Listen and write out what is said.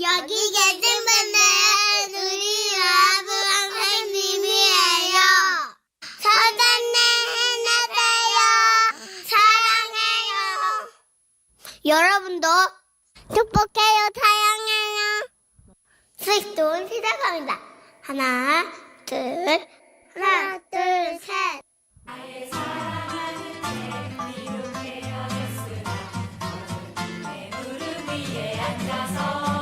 여기 계신 분은 우리 아부 선생님이에요. 선생님 힘내세요. 사랑해요. 여러분도 축복해요. 사랑해요. 수익 돈 시작합니다. 하나, 둘, 하나, 둘, 셋. 위에 앉아서